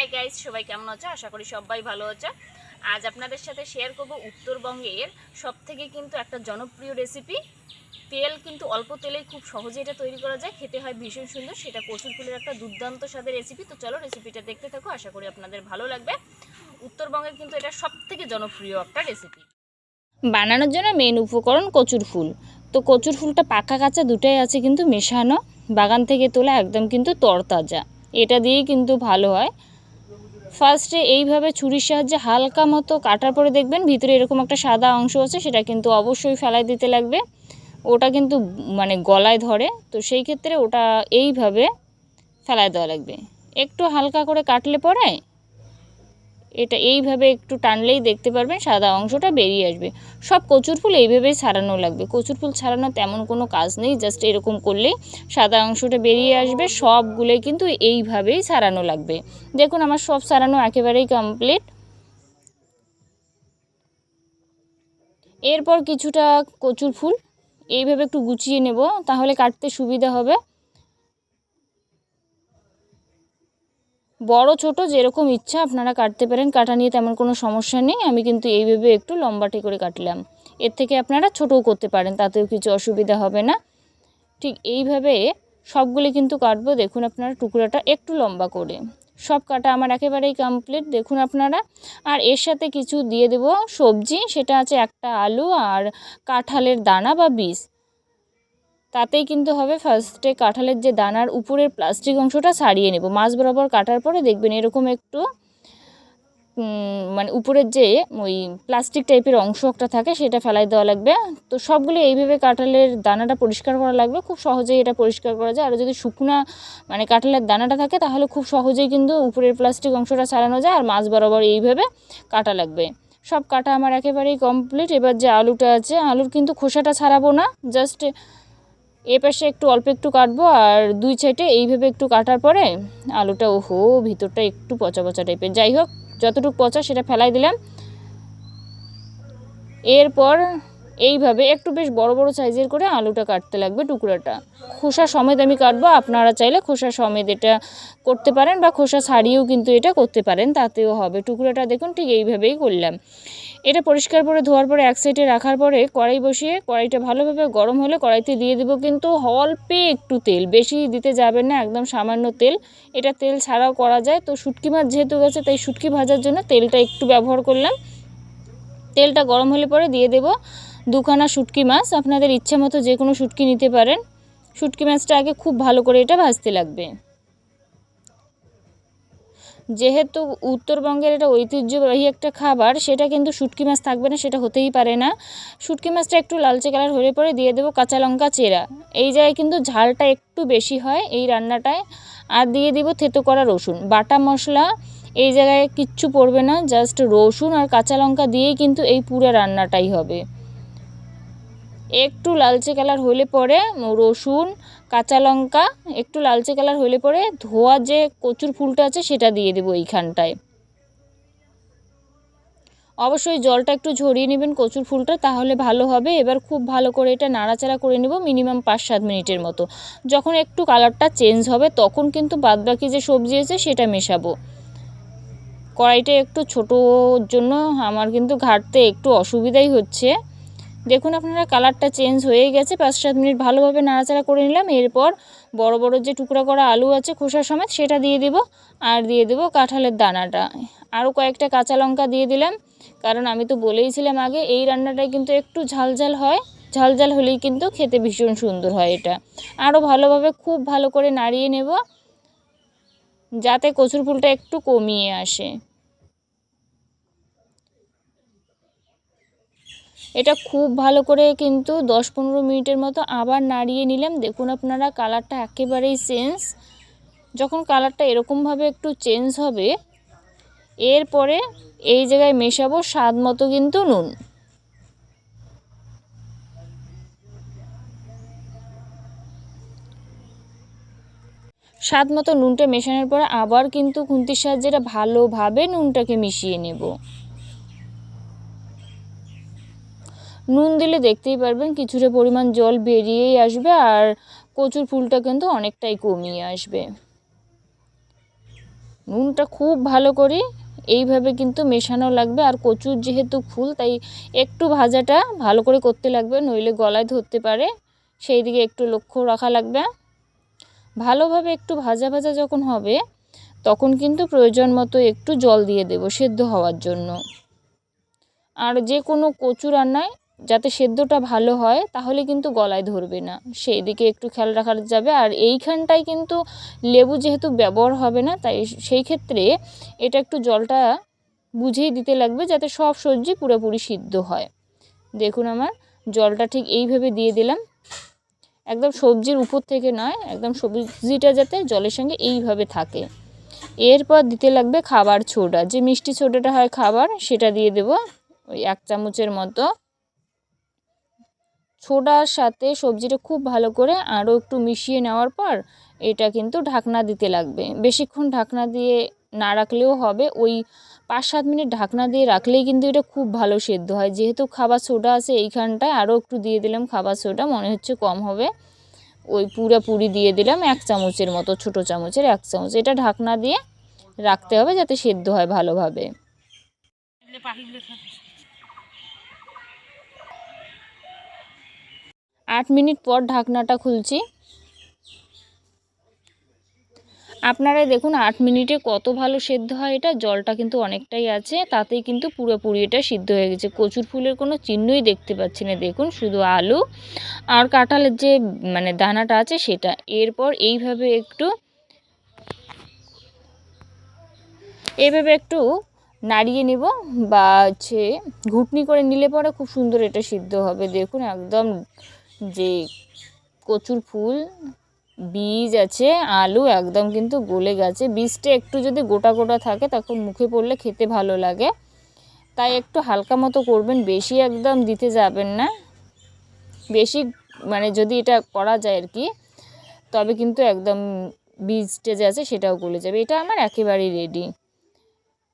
Hi guys সবাই কেমন আছো? আশা করি সবাই ভালো আছো। আজ আপনাদের সাথে শেয়ার করব উত্তরবঙ্গের সব থেকে কিন্তু একটা জনপ্রিয় রেসিপি তেল কিন্তু অল্প তেলেই খুব সহজে এটা তৈরি করা যায়, খেতে হয় ভীষণ সুন্দর। সেটা কচুর ফুলের একটা দুর্দান্ত স্বাদের রেসিপি তো চলো রেসিপিটা দেখতে থাকো, আশা করি আপনাদের ভালো লাগবে। উত্তরবঙ্গের কিন্তু এটা সব থেকে জনপ্রিয় একটা রেসিপি বানানোর জন্য মেন উপকরণ কচুর ফুল। তো কচুর ফুলটা পাকা কাঁচা দুটাই আছে কিন্তু মেশানো। বাগান থেকে তোলা একদম কিন্তু তরতাজা। এটা দিয়েই কিন্তু ভালো হয়। ফার্স্টে এইভাবে ছুরির সাহায্যে হালকা মতো কাটার পরে দেখবেন ভিতরে এরকম একটা সাদা অংশ আছে, সেটা কিন্তু অবশ্যই ফেলাই দিতে লাগবে। ওটা কিন্তু মানে গলায় ধরে, তো সেই ক্ষেত্রে ওটা এইভাবে ফেলাই দেওয়া লাগবে। একটু হালকা করে কাটলে পরে এটা এইভাবে একটু টানলেই দেখতে পারবেন সাদা অংশটা বেরিয়ে আসবে। সব কচুর ফুল এইভাবেই ছাড়ানো লাগবে। কচুর ফুল ছাড়ানো তেমন কোনো কাজ নেই জাস্ট এরকম করলেই সাদা অংশটা বেরিয়ে আসবে, সবগুলোই কিন্তু এইভাবেই ছাড়ানো লাগবে। দেখুন আমার সব ছাড়ানো একেবারেই কমপ্লিট এরপর কিছুটা কচুর ফুল, এইভাবে একটু গুছিয়ে নেব, তাহলে কাটতে সুবিধা হবে। বড়, ছোট যেরকম ইচ্ছা আপনারা কাটতে পারেন। কাটা নিয়ে তেমন কোনো সমস্যা নেই। আমি কিন্তু এইভাবে একটু লম্বাটে করে কাটলাম। এর থেকে আপনারা ছোটও করতে পারেন, তাতেও কিছু অসুবিধা হবে না। ঠিক এইভাবে সবগুলি কিন্তু কাটবো। দেখুন আপনারা টুকরাটা একটু লম্বা করে। সব কাটা আমার একেবারেই কমপ্লিট দেখুন আপনারা। আর এর সাথে কিছু দিয়ে দেব সবজি। সেটা আছে একটা আলু আর কাঁঠালের দানা বা বীজ। তাতেই কিন্তু হবে ফার্স্টে কাঁঠালের যে দানার উপরের প্লাস্টিক অংশটা ছাড়িয়ে নেব। মাছ বরাবর কাটার পরে দেখবেন এরকম একটু মানে উপরের যে ওই প্লাস্টিক টাইপের অংশ একটা থাকে সেটা ফেলাই দেওয়া লাগবে। তো সবগুলো এইভাবে কাঁঠালের দানাটা পরিষ্কার করা লাগবে। খুব সহজেই এটা পরিষ্কার করা যায়। আর যদি শুকনা মানে কাঁঠালের দানাটা থাকে তাহলে খুব সহজেই কিন্তু উপরের প্লাস্টিক অংশটা ছাড়ানো যায় আর মাছ বরাবর এইভাবে কাটা লাগবে। সব কাটা আমার একেবারেই কমপ্লিট এবার যে আলুটা আছে, আলুর কিন্তু খোসাটা ছাড়াবো না। জাস্ট এ পাশে একটু অল্প একটু কাটবো, আর দুই সাইডে এইভাবে একটু কাটার পরে আলুটা ওহো, ভিতরটা একটু পচা পচা টাইপের। যাই হোক, যতটুকু পচা সেটা ফেলাই দিলাম। এরপর এইভাবে একটু বেশ বড় বড় সাইজের করে আলুটা কাটতে লাগবে টুকরাটা। খোসা সমেত আমি কাটবো, আপনারা চাইলে খোসা সমেত এটা করতে পারেন বা খোসা ছাড়িয়েও কিন্তু এটা করতে পারেন, তাতেও হবে। টুকরাটা দেখুন ঠিক এইভাবেই করলাম। এটা পরিষ্কার করে ধোয়ার পরে এক সাইডে রাখার পরে কড়াই বসিয়ে, কড়াইটা ভালোভাবে গরম হলে কড়াইতে দিয়ে দেবো কিন্তু অল্পে একটু তেল, বেশি দিতে যাবেন না, একদম সামান্য তেল। এটা তেল ছাড়াও করা যায়। তো শুটকি মাছ যেহেতু গেছে, তাই শুটকি ভাজার জন্য তেলটা একটু ব্যবহার করলাম। তেলটা গরম হলে পরে দিয়ে দেব। দুখানা শুটকি মাছ, আপনাদের ইচ্ছে মতো যে কোনো শুটকি নিতে পারেন। শুটকি মাছটা আগে খুব ভালো করে এটা ভাজতে লাগবে। যেহেতু উত্তরবঙ্গের এটা ঐতিহ্যবাহী একটা খাবার, সেটা কিন্তু শুটকি মাছ থাকবে না, সেটা হতেই পারে না। শুটকি মাছটা একটু লালচে কালার হলে পরে দিয়ে দেবো কাঁচা লঙ্কা চেরা। এই জায়গায় কিন্তু ঝালটা একটু বেশি হয় এই রান্নাটায়। আর দিয়ে দিব থেতো করা রসুন। বাটা মশলা এই জায়গায় কিচ্ছু পড়বে না, জাস্ট রসুন আর কাঁচা লঙ্কা দিয়েই কিন্তু এই পুরো রান্নাটাই হবে। একটু লালচে কালার হলে পরে রসুন, কাঁচা লঙ্কা, একটু লালচে কালার হলে পরে ধোয়া যে কচুর ফুলটা আছে সেটা দিয়ে দেবো এইখানটায়। অবশ্যই জলটা একটু ঝরিয়ে নেবেন কচুর ফুলটা, তাহলে ভালো হবে। এবার খুব ভালো করে এটা নাড়াচাড়া করে নেব মিনিমাম পাঁচ সাত মিনিটের মতো। যখন একটু কালারটা চেঞ্জ হবে, তখন কিন্তু বাদবাকি যে সবজি আছে সেটা মেশাবো। কড়াইটা একটু ছোটোর জন্য আমার কিন্তু ঘাটতে একটু অসুবিধাই হচ্ছে। দেখুন আপনারা কালারটা চেঞ্জ হয়ে গেছে, পাঁচ সাত মিনিট ভালোভাবে নাড়াচাড়া করে নিলাম, এরপর বড় বড় যে টুকরা করা আলু আছে খোসা সমেত সেটা দিয়ে দেব, আর দিয়ে দেব কাঁঠালের দানাটা। আরও কয়েকটা কাঁচা লঙ্কা দিয়ে দিলাম, কারণ আমি তো বলেইছিলাম আগে, এই রান্নাটায় কিন্তু একটু ঝালঝাল হয়, ঝালঝাল হলেই কিন্তু খেতে ভীষণ সুন্দর হয় এটা। আরও ভালোভাবে খুব ভালো করে নাড়িয়ে নেব, যাতে কচুর ফুলটা একটু কমিয়ে আসে। এটা খুব ভালো করে কিন্তু দশ পনেরো মিনিটের মতো আবার নাড়িয়ে নিলাম। দেখুন আপনারা কালারটা একেবারেই চেঞ্জ। যখন কালারটা এরকমভাবে একটু চেঞ্জ হবে, এরপরে এই জায়গায় মেশাবো স্বাদ মতো কিন্তু নুন। স্বাদ মতো নুনটা মেশানোর পরে আবার কিন্তু খুন্তির সাহায্যে এটা ভালোভাবে নুনটাকে মিশিয়ে নেব। নুন দিলে দেখতেই পারবেন কিছুটা পরিমাণ জল বেরিয়েই আসবে আর কচুর ফুলটা কিন্তু অনেকটাই কমিয়ে আসবে। নুনটা খুব ভালো করে এইভাবে কিন্তু মেশানো লাগবে আর কচুর যেহেতু ফুল, তাই একটু ভাজাটা ভালো করে করতে লাগবে, নইলে গলায় ধরতে পারে। সেই দিকে একটু লক্ষ্য রাখা লাগবে। ভালোভাবে একটু ভাজা ভাজা যখন হবে, তখন কিন্তু প্রয়োজন মতো একটু জল দিয়ে দেব সেদ্ধ হওয়ার জন্য। আর যে কোনো কচু রান্নায় যাতে সেদ্ধটা ভালো হয়, তাহলে কিন্তু গলায় ধরবে না। সেই দিকে একটু খেয়াল রাখা যাবে। আর এইখানটায় কিন্তু লেবু যেহেতু ব্যবহার হবে না, তাই সেই ক্ষেত্রে এটা একটু জলটা বুঝেই দিতে লাগবে যাতে সব সবজি পুরোপুরি সিদ্ধ হয়। দেখুন আমার, জলটা ঠিক এইভাবে দিয়ে দিলাম। একদম সবজির উপর থেকে নয়, একদম সবজিটা যাতে জলের সঙ্গে এইভাবে থাকে। এরপর দিতে লাগবে খাবার ছোডা। যে মিষ্টি ছোডাটা হয় খাবার, সেটা দিয়ে দেব, ওই এক চামচের মতো। ছোডার সাথে সবজিটা খুব ভালো করে আরও একটু মিশিয়ে নেওয়ার পর এটা কিন্তু ঢাকনা দিতে লাগবে। বেশিক্ষণ ঢাকনা দিয়ে না রাখলেও হবে। ওই পাঁচ সাত মিনিট ঢাকনা দিয়ে রাখলেই কিন্তু এটা খুব ভালো সেদ্ধ হয়। যেহেতু খাবার সোডা আছে, এইখানটায় আরও একটু দিয়ে দিলাম। খাবার সোডা মনে হচ্ছে কম হবে। ওই পুরি দিয়ে দিলাম এক চামচের মতো, ছোট চামচের এক চামচ। এটা ঢাকনা দিয়ে রাখতে হবে যাতে সেদ্ধ হয় ভালোভাবে। আট মিনিট পর ঢাকনাটা খুলছি। আপনারাই দেখুন, আট মিনিটে কত ভালো সেদ্ধ হয় এটা। জলটা কিন্তু অনেকটাই আছে, তাতেই কিন্তু পুরোপুরি এটা সিদ্ধ হয়ে গেছে। কচুর ফুলের কোনো চিহ্নই দেখতে পাচ্ছি না, দেখুন, শুধু আলু। আর কাঁঠালের যে মানে দানাটা আছে সেটা। এরপর এইভাবে একটু এইভাবে একটু নাড়িয়ে নেব বা হচ্ছে, ঘুটনি করে নিলে পরে খুব সুন্দর এটা সিদ্ধ হবে। দেখুন, একদম যে কচুর ফুল, বীজ আছে, আলু একদম কিন্তু গলে গেছে। বীজটা একটু যদি গোটা গোটা থাকে, তখন মুখে পড়লে খেতে ভালো লাগে। তাই একটু হালকা মতো করবেন, বেশি একদম দিতে যাবেন না। বেশি মানে যদি এটা করা যায় আর কি, তবে কিন্তু একদম বীজটা যে আছে সেটাও গলে যাবে। এটা আমার একেবারেই রেডি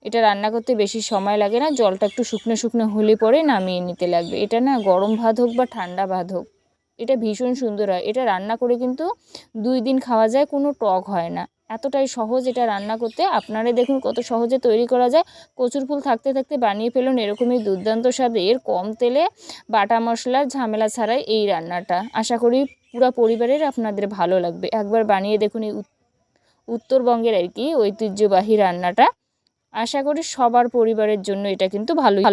এটা রান্না করতে বেশি সময় লাগে না, জলটা একটু শুকনো শুকনো হলে পরে নামিয়ে নিতে লাগবে। এটা না গরম ভাত হোক বা ঠান্ডা ভাত হোক। এটা ভীষণ সুন্দর হয়। এটা রান্না করে কিন্তু দুই দিন খাওয়া যায়, কোনো টক হয় না। এতটাই সহজ এটা রান্না করতে। আপনারা দেখুন কত সহজে তৈরি করা যায়। কচুর ফুল থাকতে থাকতে বানিয়ে ফেলুন, এরকমই দুর্দান্ত স্বাদের কম তেলে বাটা মশলার ঝামেলা ছাড়াই এই রান্নাটা। আশা করি পুরো পরিবারের আপনাদের ভালো লাগবে। একবার বানিয়ে দেখুন এই উত্তরবঙ্গের আর কি ঐতিহ্যবাহী রান্নাটা। আশা করি সবার পরিবারের জন্য এটা কিন্তু ভালোই